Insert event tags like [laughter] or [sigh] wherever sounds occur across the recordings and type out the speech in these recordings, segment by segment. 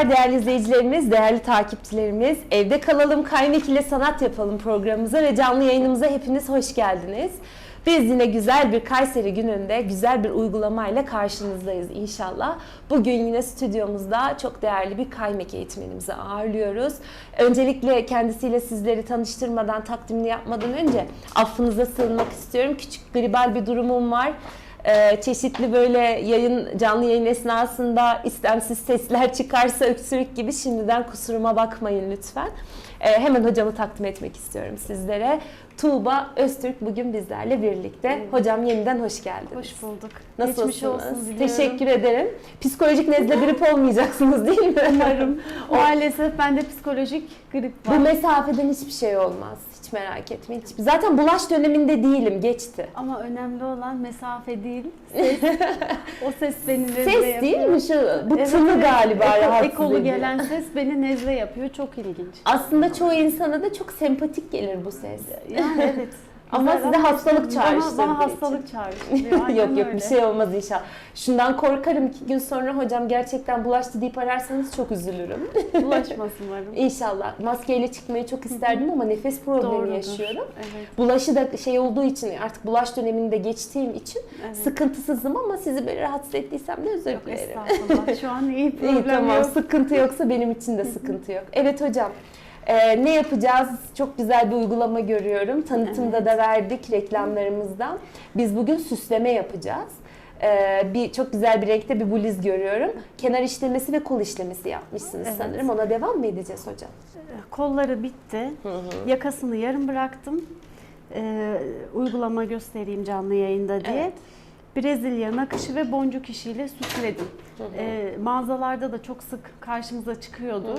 Merhabalar değerli izleyicilerimiz, değerli takipçilerimiz. Evde kalalım, kaymak ile sanat yapalım programımıza ve canlı yayınımıza hepiniz hoş geldiniz. Biz yine güzel bir Kayseri gününde güzel bir uygulamayla karşınızdayız inşallah. Bugün yine stüdyomuzda çok değerli bir kaymak eğitmenimizi ağırlıyoruz. Öncelikle kendisiyle sizleri tanıştırmadan, takdimini yapmadan önce affınıza sığınmak istiyorum. Küçük gribal bir durumum var. Ee, çeşitli böyle yayın canlı yayın esnasında istemsiz sesler [laughs] çıkarsa öksürük gibi şimdiden kusuruma bakmayın lütfen. Ee, hemen hocamı takdim etmek istiyorum sizlere. Tuğba Öztürk bugün bizlerle birlikte. Hocam yeniden hoş geldiniz. Hoş bulduk. Nasılsınız? Geçmiş olsun diliyorum. Teşekkür ederim. Psikolojik nezle grip olmayacaksınız değil mi? Umarım. [laughs] Maalesef bende psikolojik grip Bu var. mesafeden hiçbir şey olmaz. Hiç merak etmeyin. Hiç- Zaten bulaş döneminde değilim. Geçti. Ama önemli olan mesafe değil, ses. [laughs] o ses beni nezle Ses yapıyor. değil mi şu? Bu Evet, tını evet. galiba Eko- rahatsız Ekolu ediyor. gelen ses beni nezle yapıyor. Çok ilginç. Aslında çoğu insana da çok sempatik gelir bu ses. Yani evet. Ama size hastalık bana- çağrıştırdığı Bana, için. hastalık çağrıştırıyor. [laughs] Aynen yok yok öyle. bir şey olmaz inşallah. Şundan korkarım iki gün sonra hocam gerçekten bulaştı deyip ararsanız çok üzülürüm. [laughs] Bulaşmasın umarım. İnşallah. Maskeyle çıkmayı çok isterdim ama nefes problemi Doğrudur. yaşıyorum. Evet. Bulaşı da şey olduğu için artık bulaş döneminde geçtiğim için evet. sıkıntısızım ama sizi böyle rahatsız ettiysem de özür Yok dilerim. estağfurullah. Şu an iyi [laughs] problem İyi tamam yok. sıkıntı yoksa benim için de sıkıntı yok. Evet hocam e, ne yapacağız? Çok güzel bir uygulama görüyorum. Tanıtımda da verdik reklamlarımızdan. Biz bugün süsleme yapacağız. E, bir çok güzel bir renkte bir bluz görüyorum. Kenar işlemesi ve kol işlemesi yapmışsınız Evet. sanırım. Ona devam mı edeceğiz hocam? Kolları bitti. Yakasını yarım bıraktım. Ee, uygulama göstereyim canlı yayında diye. Evet. Brezilya nakışı ve boncuk işiyle süsledim. Ee, mağazalarda da çok sık karşımıza çıkıyordur.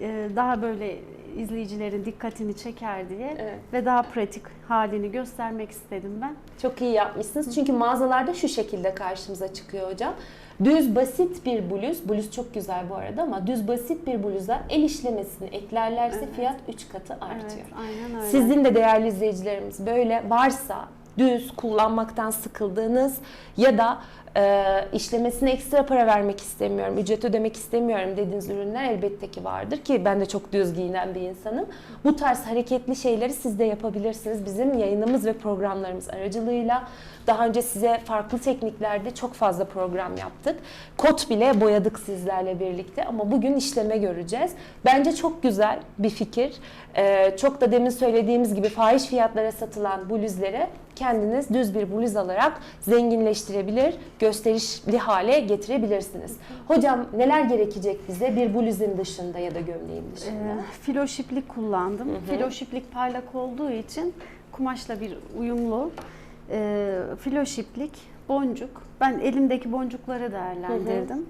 Ee, daha böyle izleyicilerin dikkatini çeker diye Evet. ve daha pratik halini göstermek istedim ben. Çok iyi yapmışsınız. Çünkü mağazalarda şu şekilde karşımıza çıkıyor hocam. Düz basit bir bluz, bluz çok güzel bu arada ama düz basit bir bluza el işlemesini eklerlerse Evet. fiyat 3 katı artıyor. Evet, aynen öyle. Sizin de değerli izleyicilerimiz böyle varsa düz kullanmaktan sıkıldığınız ya da e, işlemesine ekstra para vermek istemiyorum, ücret ödemek istemiyorum dediğiniz ürünler elbette ki vardır ki ben de çok düz giyinen bir insanım. Bu tarz hareketli şeyleri siz de yapabilirsiniz bizim yayınımız ve programlarımız aracılığıyla. Daha önce size farklı tekniklerde çok fazla program yaptık. Kot bile boyadık sizlerle birlikte ama bugün işleme göreceğiz. Bence çok güzel bir fikir. Ee, çok da demin söylediğimiz gibi fahiş fiyatlara satılan bluzları kendiniz düz bir bluz alarak zenginleştirebilir, gösterişli hale getirebilirsiniz. Hocam neler gerekecek bize bir bluzun dışında ya da gömleğin dışında? Ee, filo şiplik kullandım. Filo şiplik parlak olduğu için kumaşla bir uyumlu. Ee, filo şiplik, boncuk. Ben elimdeki boncukları değerlendirdim.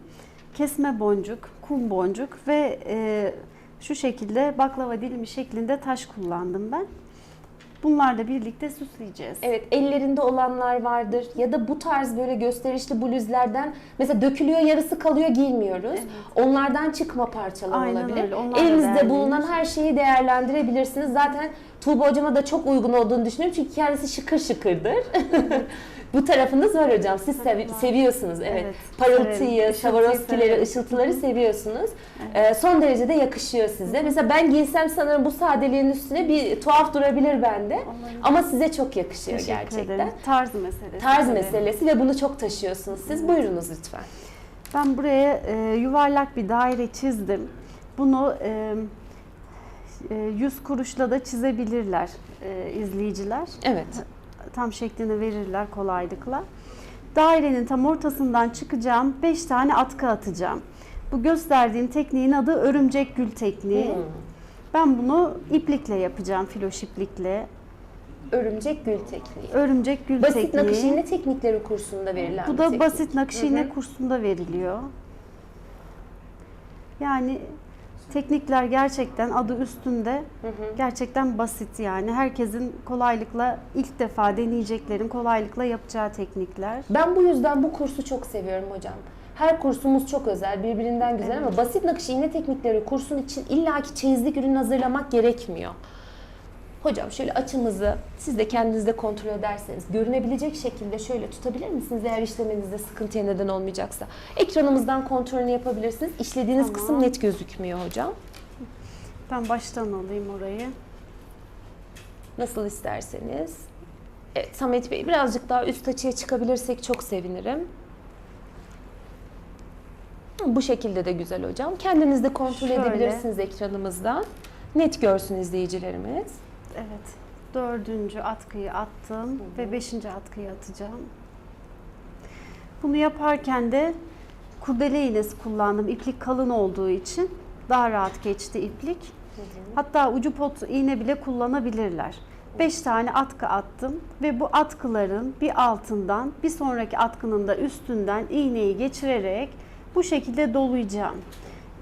Kesme boncuk, kum boncuk ve e, şu şekilde baklava dilimi şeklinde taş kullandım ben. Bunlarla birlikte süsleyeceğiz. Evet ellerinde olanlar vardır ya da bu tarz böyle gösterişli bluzlerden mesela dökülüyor yarısı kalıyor giymiyoruz. Onlardan çıkma parçalar Aynen olabilir. öyle, Elinizde bulunan her şeyi değerlendirebilirsiniz. Zaten Tuğba hocama da çok uygun olduğunu düşünüyorum çünkü kendisi şıkır şıkırdır. [laughs] bu tarafınız var hocam. Siz sevi- seviyorsunuz evet. Evet, Parıltıyı. Swarovski'leri, ışıltıları seviyorsunuz. Ee, son derece de yakışıyor size. Mesela ben giysem sanırım bu sadeliğin üstüne bir tuhaf durabilir bende. Ama size çok yakışıyor Teşekkür gerçekten. ederim. Tarz meselesi. Tarz tabii. meselesi ve bunu çok taşıyorsunuz siz. Buyurunuz lütfen. Ben buraya e, yuvarlak bir daire çizdim. Bunu e, 100 kuruşla da çizebilirler e, izleyiciler. Evet. Tam şeklini verirler kolaylıkla. Dairenin tam ortasından çıkacağım 5 tane atkı atacağım. Bu gösterdiğim tekniğin adı örümcek gül tekniği. Hmm. Ben bunu iplikle yapacağım, filoş iplikle. Örümcek gül tekniği. Örümcek gül Basit tekniği. nakış iğne teknikleri kursunda verilen Bu da teknik. basit nakış iğne kursunda veriliyor. Yani teknikler gerçekten adı üstünde Hı hı. gerçekten basit yani. Herkesin kolaylıkla ilk defa deneyeceklerin kolaylıkla yapacağı teknikler. Ben bu yüzden bu kursu çok seviyorum hocam. Her kursumuz çok özel, birbirinden güzel ama basit nakış iğne teknikleri kursun için illaki çeyizlik ürün hazırlamak gerekmiyor. Hocam şöyle açımızı siz de kendiniz de kontrol ederseniz görünebilecek şekilde şöyle tutabilir misiniz eğer işlemenizde sıkıntıya neden olmayacaksa. Ekranımızdan kontrolünü yapabilirsiniz. İşlediğiniz Tamam. kısım net gözükmüyor hocam. Ben baştan alayım orayı. Nasıl isterseniz. Evet Samet Bey birazcık daha üst açıya çıkabilirsek çok sevinirim. Bu şekilde de güzel hocam. Kendiniz de kontrol Şöyle. edebilirsiniz ekranımızdan. Net görsün izleyicilerimiz. Evet. Dördüncü atkıyı attım ve beşinci atkıyı atacağım. Bunu yaparken de kurdele iğnesi kullandım. İplik kalın olduğu için daha rahat geçti iplik. Hatta ucu pot iğne bile kullanabilirler. 5 tane atkı attım ve bu atkıların bir altından bir sonraki atkının da üstünden iğneyi geçirerek bu şekilde dolayacağım.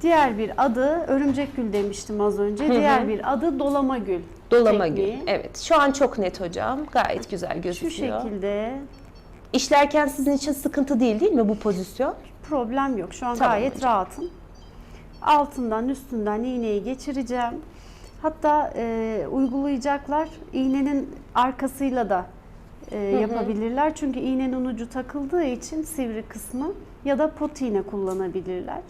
Diğer bir adı örümcek gül demiştim az önce. Hı hı. Diğer bir adı dolama gül. Dolama tekniği. gül. Evet. Şu an çok net hocam. Gayet güzel Şu gözüküyor. şekilde İşlerken sizin için sıkıntı değil değil mi bu pozisyon? problem yok. Şu an Tamam gayet hocam. rahatım. Altından üstünden iğneyi geçireceğim. Hatta e, uygulayacaklar iğnenin arkasıyla da e, hı. yapabilirler. Çünkü iğnenin ucu takıldığı için sivri kısmı ya da pot iğne kullanabilirler.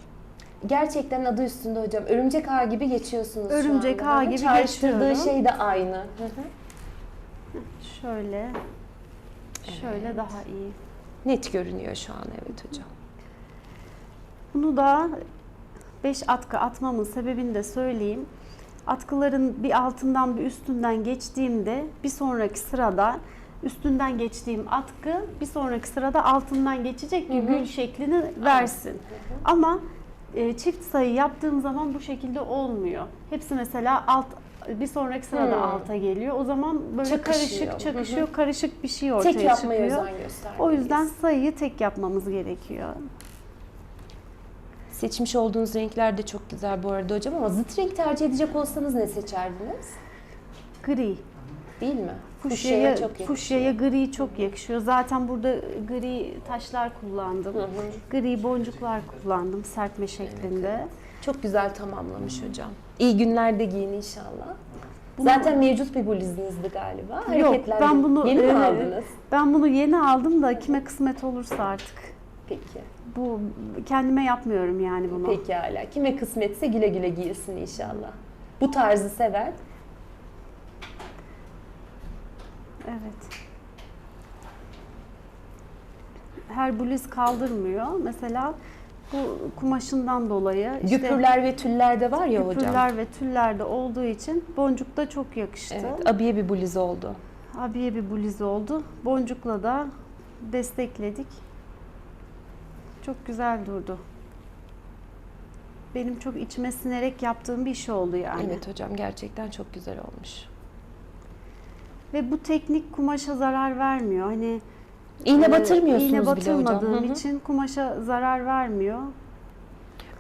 Gerçekten adı üstünde hocam. Örümcek ağı gibi geçiyorsunuz şu Örümcek anda. ağı gibi Çağrıştırdığı geçiyorum. şey de aynı. Hı hı. Şöyle şöyle daha iyi. Net görünüyor şu an evet hocam. Bunu da 5 atkı atmamın sebebini de söyleyeyim. Atkıların bir altından bir üstünden geçtiğimde bir sonraki sırada üstünden geçtiğim atkı bir sonraki sırada altından geçecek ki gül şeklini versin. Ama e, çift sayı yaptığım zaman bu şekilde olmuyor. Hepsi mesela alt bir sonraki sırada Hı. alta geliyor. O zaman böyle Çakışıyor. karışık çakışıyor, karışık bir şey ortaya Tek çıkıyor. özen göstermeliyiz. O yüzden sayıyı tek yapmamız gerekiyor. Seçmiş olduğunuz renkler de çok güzel bu arada hocam ama zıt renk tercih edecek olsanız ne seçerdiniz? Gri. Değil mi? Fuşyaya, çok yakışıyor. fuşyaya gri çok yakışıyor. Zaten burada gri taşlar kullandım. Hı hı. Gri boncuklar kullandım serpme şeklinde. Çok güzel tamamlamış hocam. İyi günlerde giyin inşallah. Bunu- Zaten mevcut bir bluzinizdi galiba. Yok, Hareketlendi. ben bunu Yeni mi e, aldınız? Ben bunu yeni aldım da kime kısmet olursa artık. Peki. Bu kendime yapmıyorum yani bunu. Pekala. Kime kısmetse güle güle giyilsin inşallah. Bu tarzı sever. Evet. Her bluz kaldırmıyor. Mesela bu kumaşından dolayı işte Güpürler ve tüller de var ya hocam. güpürler ve tüllerde olduğu için boncuk da çok yakıştı. Evet, abiye bir bluz oldu. Abiye bir bluz oldu. Boncukla da destekledik. Çok güzel durdu. Benim çok içime sinerek yaptığım bir iş oldu yani. Evet hocam gerçekten çok güzel olmuş. Ve bu teknik kumaşa zarar vermiyor. Hani İğne e, batırmıyorsunuz iğne bile hocam. batırmadığım Hı hı. için kumaşa zarar vermiyor.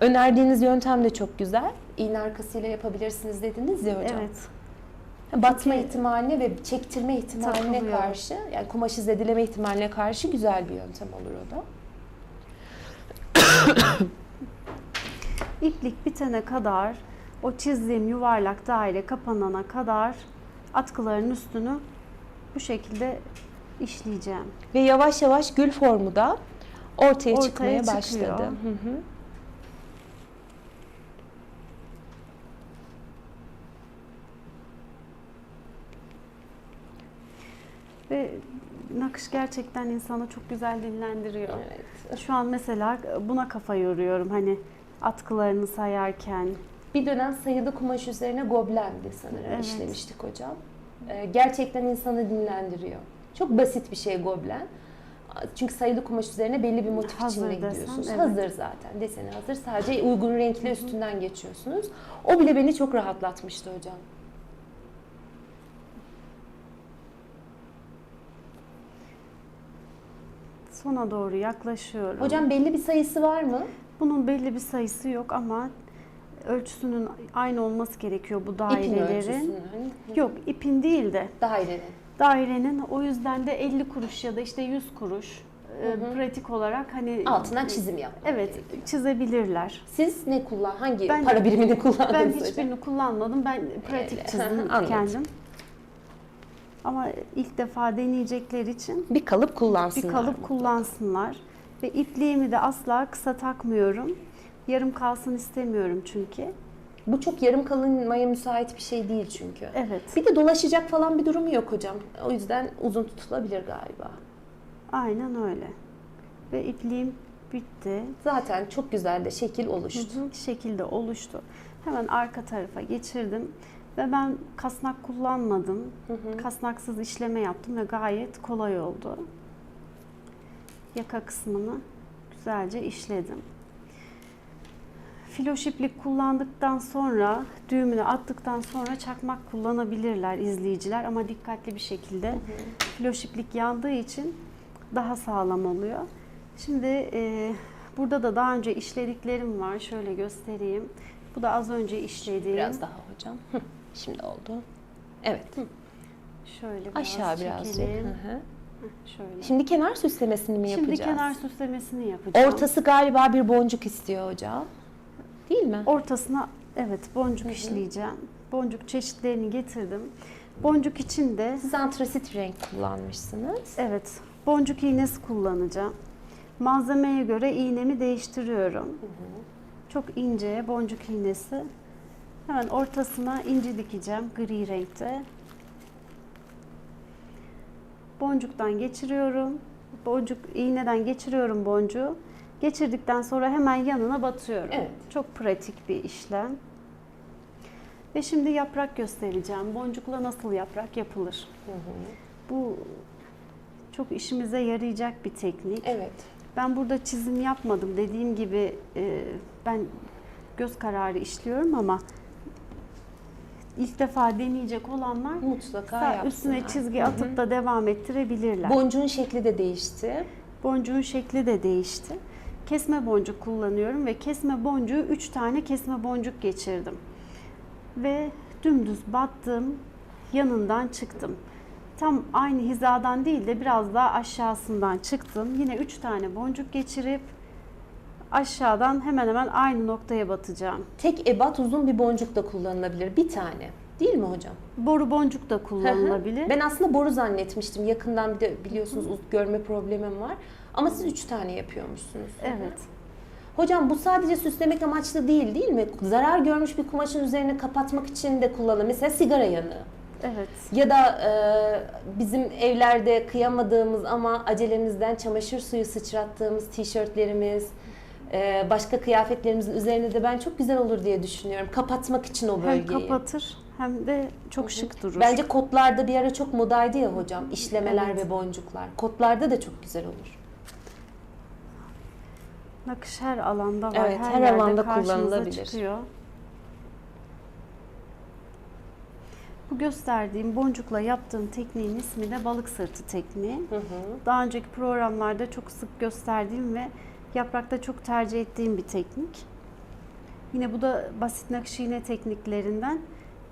Önerdiğiniz yöntem de çok güzel. İğne arkasıyla yapabilirsiniz dediniz ya hocam. Evet. Batma Çünkü- ihtimaline ve çektirme ihtimaline Takılıyor. karşı, yani kumaşı zedeleme ihtimaline karşı güzel bir yöntem olur o da. İplik bitene kadar o çizdiğim yuvarlak daire kapanana kadar atkıların üstünü bu şekilde işleyeceğim. Ve yavaş yavaş gül formu da ortaya, Ortaya çıkmaya çıkıyor. başladı. Hı hı. Ve nakış gerçekten insanı çok güzel dinlendiriyor. Evet. Şu an mesela buna kafa yoruyorum hani atkılarını sayarken. Bir dönem sayılı kumaş üzerine goblendi sanırım Evet. işlemiştik hocam. Ee, gerçekten insanı dinlendiriyor. Çok basit bir şey goblen. Çünkü sayılı kumaş üzerine belli bir motif Hazır içinde desen, gidiyorsunuz. evet. Hazır zaten. Deseni hazır. Sadece uygun renkli üstünden geçiyorsunuz. O bile beni çok rahatlatmıştı hocam. Sona doğru yaklaşıyorum. Hocam belli bir sayısı var mı? bunun belli bir sayısı yok ama ölçüsünün aynı olması gerekiyor bu İpin dairelerin. ölçüsünün. Yok ipin değil de Dairenin. dairenin o yüzden de 50 kuruş ya da işte 100 kuruş e, Hı hı. pratik olarak hani Altından çizim yapmak Evet, gerekiyor. çizebilirler. Siz ne kullan? Hangi Ben- para birimini kullandınız Ben hocam? hiçbirini kullanmadım. Ben pratik Öyle. çizdim [laughs] kendim. Ama ilk defa deneyecekler için Bir kalıp kullansınlar. bir kalıp kullansınlar. Ve ipliğimi de asla kısa takmıyorum. Yarım kalsın istemiyorum çünkü. Bu çok yarım kalınmaya müsait bir şey değil çünkü. Evet. Bir de dolaşacak falan bir durumu yok hocam. O yüzden uzun tutulabilir galiba. Aynen öyle. Ve ipliğim bitti. Zaten çok güzel de şekil oluştu. Hı hı, şekilde oluştu. Hemen arka tarafa geçirdim ve ben kasnak kullanmadım. Kasnaksız işleme yaptım ve gayet kolay oldu. Yaka kısmını güzelce işledim. Filoş iplik kullandıktan sonra, düğümünü attıktan sonra çakmak kullanabilirler izleyiciler ama dikkatli bir şekilde. Filoş iplik yandığı için daha sağlam oluyor. Şimdi e, burada da daha önce işlediklerim var. Şöyle göstereyim. Bu da az önce işlediğim. Biraz daha hocam. Hı, Şimdi oldu. Evet. Şöyle biraz Aşağı çekelim. Hı hı. Şöyle. Şimdi kenar süslemesini mi Şimdi yapacağız? kenar süslemesini yapacağım. Ortası galiba bir boncuk istiyor hocam. Değil mi? Ortasına evet boncuk işleyeceğim. Boncuk çeşitlerini getirdim. Boncuk için de Siz antrasit renk kullanmışsınız. evet boncuk iğnesi kullanacağım. Malzemeye göre iğnemi değiştiriyorum. Çok ince boncuk iğnesi. Hemen ortasına inci dikeceğim gri renkte. Boncuktan geçiriyorum. Boncuk iğneden geçiriyorum boncuğu. Geçirdikten sonra hemen yanına batıyorum. Evet. Çok pratik bir işlem. Ve şimdi yaprak göstereceğim. Boncukla nasıl yaprak yapılır? Bu çok işimize yarayacak bir teknik. Evet. Ben burada çizim yapmadım. Dediğim gibi e, ben göz kararı işliyorum ama ilk defa deneyecek olanlar Mutlaka yapsınlar. üstüne çizgi Hı hı. atıp da devam ettirebilirler. Boncuğun şekli de değişti. Boncuğun şekli de değişti. Kesme boncuk kullanıyorum ve kesme boncuğu 3 tane kesme boncuk geçirdim. Ve dümdüz battım, yanından çıktım. Tam aynı hizadan değil de biraz daha aşağısından çıktım. Yine 3 tane boncuk geçirip aşağıdan hemen hemen aynı noktaya batacağım. Tek ebat uzun bir boncuk da kullanılabilir. Bir tane. Değil mi hocam? Boru boncuk da kullanılabilir. Ben aslında boru zannetmiştim. Yakından bir de biliyorsunuz uz- görme problemim var. Ama siz üç tane yapıyormuşsunuz. Evet. Hocam bu sadece süslemek amaçlı değil değil mi? Zarar görmüş bir kumaşın üzerine kapatmak için de kullanılır. Mesela sigara yanığı. Evet. Ya da e, bizim evlerde kıyamadığımız ama acelemizden çamaşır suyu sıçrattığımız tişörtlerimiz, e, başka kıyafetlerimizin üzerine de ben çok güzel olur diye düşünüyorum. Kapatmak için o Hem bölgeyi. kapatır hem de çok şık durur. Bence kotlarda bir ara çok modaydı ya hocam. işlemeler Evet. ve boncuklar. Kotlarda da çok güzel olur. Nakış her alanda var. Evet, her, her yerde alanda kullanılabilir. Çıkıyor. Bu gösterdiğim boncukla yaptığım tekniğin ismi de balık sırtı tekniği. Hı hı. Daha önceki programlarda çok sık gösterdiğim ve yaprakta çok tercih ettiğim bir teknik. Yine bu da basit nakış iğne tekniklerinden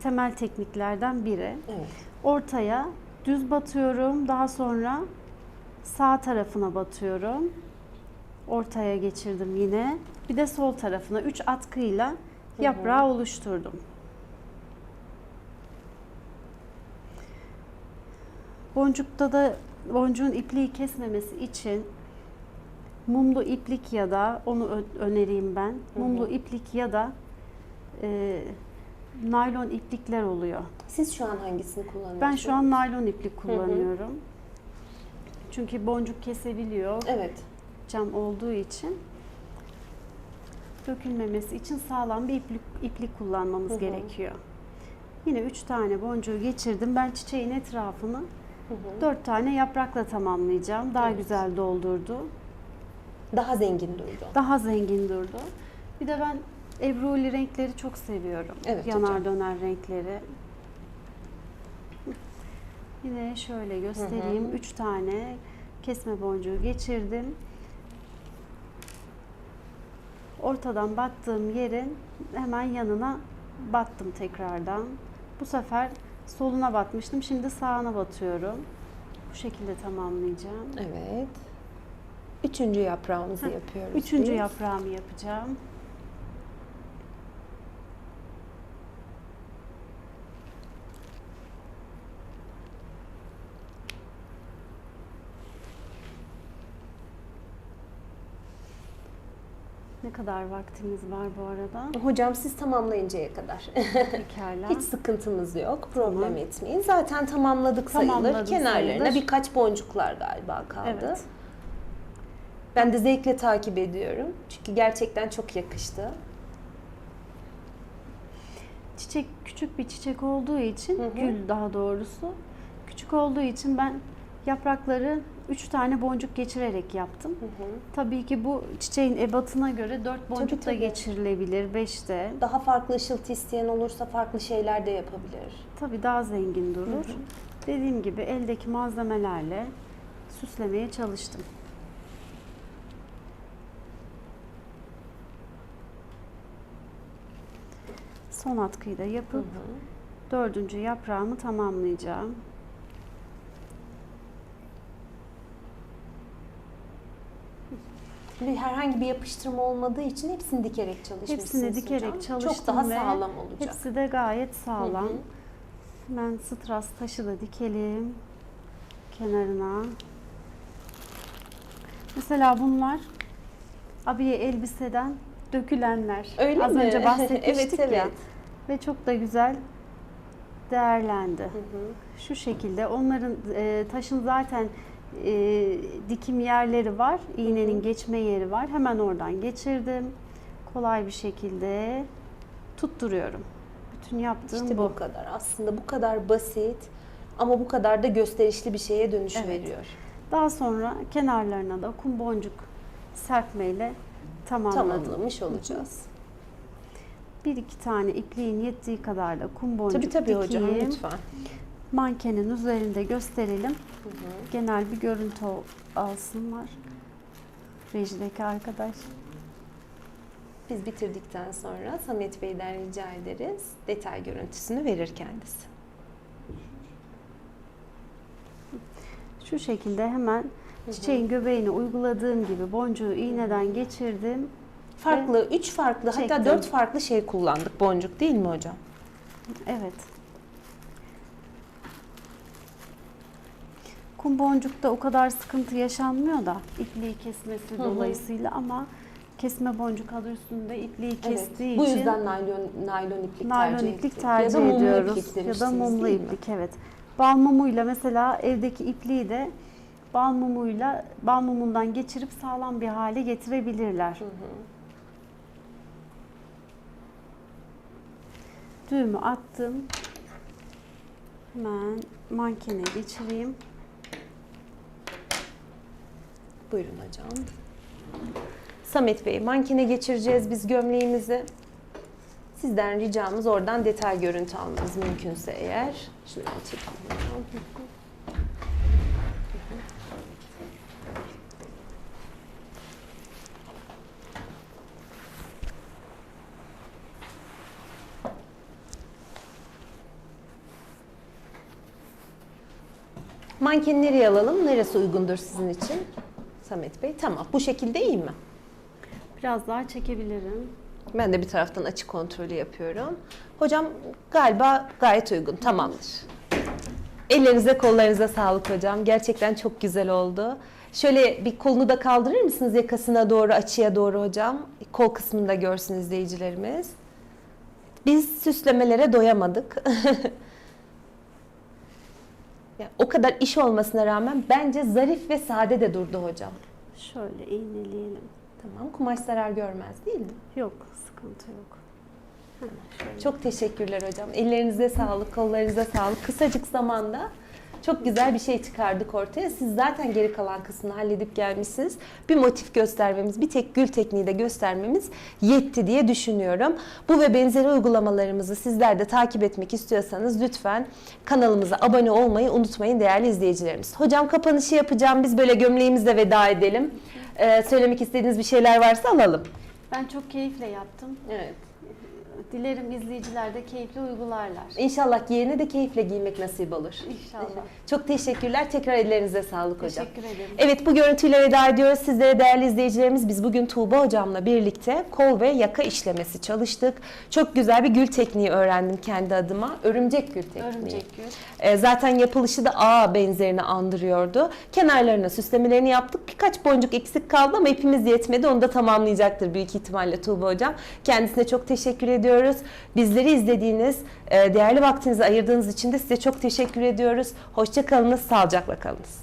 temel tekniklerden biri. Evet. Ortaya düz batıyorum. Daha sonra sağ tarafına batıyorum. Ortaya geçirdim yine. Bir de sol tarafına 3 atkıyla yaprağı oluşturdum. Boncukta da boncuğun ipliği kesmemesi için mumlu iplik ya da onu önereyim ben. Mumlu iplik ya da e, naylon iplikler oluyor. Siz şu an hangisini kullanıyorsunuz? Ben şu an naylon iplik kullanıyorum. Çünkü boncuk kesebiliyor Evet. Cam olduğu için. Dökülmemesi için sağlam bir iplik, iplik kullanmamız Hı hı. gerekiyor. Yine 3 tane boncuğu geçirdim. Ben çiçeğin etrafını Hı hı. 4 tane yaprakla tamamlayacağım. Daha Evet. güzel doldurdu. Daha zengin durdu. Daha zengin durdu. Bir de ben ebruli renkleri çok seviyorum. Evet Yanar hocam. döner renkleri. Yine şöyle göstereyim. Hı hı. Üç tane kesme boncuğu geçirdim. Ortadan battığım yerin hemen yanına battım tekrardan. Bu sefer soluna batmıştım. Şimdi sağına batıyorum. Bu şekilde tamamlayacağım. Evet. Üçüncü yaprağımızı yapıyoruz. Üçüncü biz. yaprağımı yapacağım. Ne kadar vaktimiz var bu arada? Hocam siz tamamlayıncaya kadar. Pekala. Hiç sıkıntımız yok. Problem Tamam. etmeyin. Zaten tamamladık sayılır. Tamamladım Kenarlarına sayılır. birkaç boncuklar galiba kaldı. Evet. Ben de zevkle takip ediyorum. Çünkü gerçekten çok yakıştı. Çiçek küçük bir çiçek olduğu için, Hı hı. gül daha doğrusu. Küçük olduğu için ben yaprakları 3 tane boncuk geçirerek yaptım. Tabii ki bu çiçeğin ebatına göre 4 boncuk da tabii. geçirilebilir, 5 de. Daha farklı ışıltı isteyen olursa farklı şeyler de yapabilir. Tabii daha zengin durur. Dediğim gibi eldeki malzemelerle süslemeye çalıştım. Son atkıyı da yapıp dördüncü yaprağımı tamamlayacağım. Bir herhangi bir yapıştırma olmadığı için hepsini dikerek çalışmışsınız Hepsini dikerek hocam. çalıştım Çok daha ve sağlam olacak. Hepsi de gayet sağlam. Hı hı. Hemen stras taşı da dikelim kenarına. Mesela bunlar abiye elbiseden dökülenler. Öyle Az mi? önce [laughs] bahsetmiştik evet, evet. ya. Ve çok da güzel değerlendi. Hı hı. Şu şekilde onların e, taşın zaten e, dikim yerleri var. iğnenin geçme yeri var. Hemen oradan geçirdim. Kolay bir şekilde tutturuyorum. Bütün yaptığım İşte bu. bu kadar. Aslında bu kadar basit ama bu kadar da gösterişli bir şeye dönüş Evet. veriyor. Daha sonra kenarlarına da kum boncuk serpmeyle tamamladım. Tamamlamış olacağız. Bir iki tane ipliğin yettiği kadar da kum boncuk Tabii tabii hocam dikeyim. lütfen. Mankenin üzerinde gösterelim. Genel bir görüntü alsınlar. Rejideki arkadaş. Biz bitirdikten sonra Samet Bey'den rica ederiz. Detay görüntüsünü verir kendisi. Şu şekilde hemen çiçeğin göbeğine uyguladığım gibi boncuğu iğneden geçirdim. Farklı, üç farklı hatta çektim. dört farklı şey kullandık boncuk değil mi hocam? Evet. Kum boncukta o kadar sıkıntı yaşanmıyor da ipliği kesmesi Hı hı. dolayısıyla ama kesme boncuk adı üstünde ipliği kestiği Bu için yüzden naylon, naylon iplik naylon tercih iplik ettik. tercih ya da mumlu ediyoruz. iplik Ya da demiştiniz, mumlu değil mi? iplik evet. Bal mumuyla mesela evdeki ipliği de bal mumuyla bal mumundan geçirip sağlam bir hale getirebilirler. Hı hı. Düğümü attım. Hemen mankene geçireyim. Buyurun hocam. Samet Bey, mankine geçireceğiz biz gömleğimizi. Sizden ricamız oradan detay görüntü almanız mümkünse eğer. Şunu hocam. Mankeni nereye alalım? Neresi uygundur sizin için? Samet Bey. Tamam. Bu şekilde iyi mi? Biraz daha çekebilirim. Ben de bir taraftan açı kontrolü yapıyorum. Hocam galiba gayet uygun. Tamamdır. Ellerinize kollarınıza sağlık hocam. Gerçekten çok güzel oldu. Şöyle bir kolunu da kaldırır mısınız yakasına doğru, açıya doğru hocam? Kol kısmını da görsün izleyicilerimiz. Biz süslemelere doyamadık. [laughs] Ya, o kadar iş olmasına rağmen bence zarif ve sade de durdu hocam. Şöyle iğneleyelim. Tamam, kumaş zarar görmez değil mi? Yok, sıkıntı yok. Çok teşekkürler hocam. Ellerinize sağlık, kollarınıza sağlık. Kısacık zamanda çok güzel bir şey çıkardık ortaya. Siz zaten geri kalan kısmını halledip gelmişsiniz. Bir motif göstermemiz, bir tek gül tekniği de göstermemiz yetti diye düşünüyorum. Bu ve benzeri uygulamalarımızı sizler de takip etmek istiyorsanız lütfen kanalımıza abone olmayı unutmayın değerli izleyicilerimiz. Hocam kapanışı yapacağım. Biz böyle gömleğimizle veda edelim. Ee, söylemek istediğiniz bir şeyler varsa alalım. Ben çok keyifle yaptım. Evet. Dilerim izleyiciler de keyifli uygularlar. İnşallah yeğene de keyifle giymek nasip olur. İnşallah. [laughs] Çok teşekkürler. Tekrar ellerinize sağlık hocam. Teşekkür ederim. Evet bu görüntüyle veda ediyoruz. Sizlere değerli izleyicilerimiz biz bugün Tuğba hocamla birlikte kol ve yaka işlemesi çalıştık. Çok güzel bir gül tekniği öğrendim kendi adıma. Örümcek gül tekniği. Örümcek gül. E, zaten yapılışı da ağ benzerini andırıyordu. Kenarlarına süslemelerini yaptık. Birkaç boncuk eksik kaldı ama ipimiz yetmedi. Onu da tamamlayacaktır büyük ihtimalle Tuğba hocam. Kendisine çok teşekkür ediyoruz. Bizleri izlediğiniz, e, değerli vaktinizi ayırdığınız için de size çok teşekkür ediyoruz. Hoşça kalınız, sağlıcakla kalınız.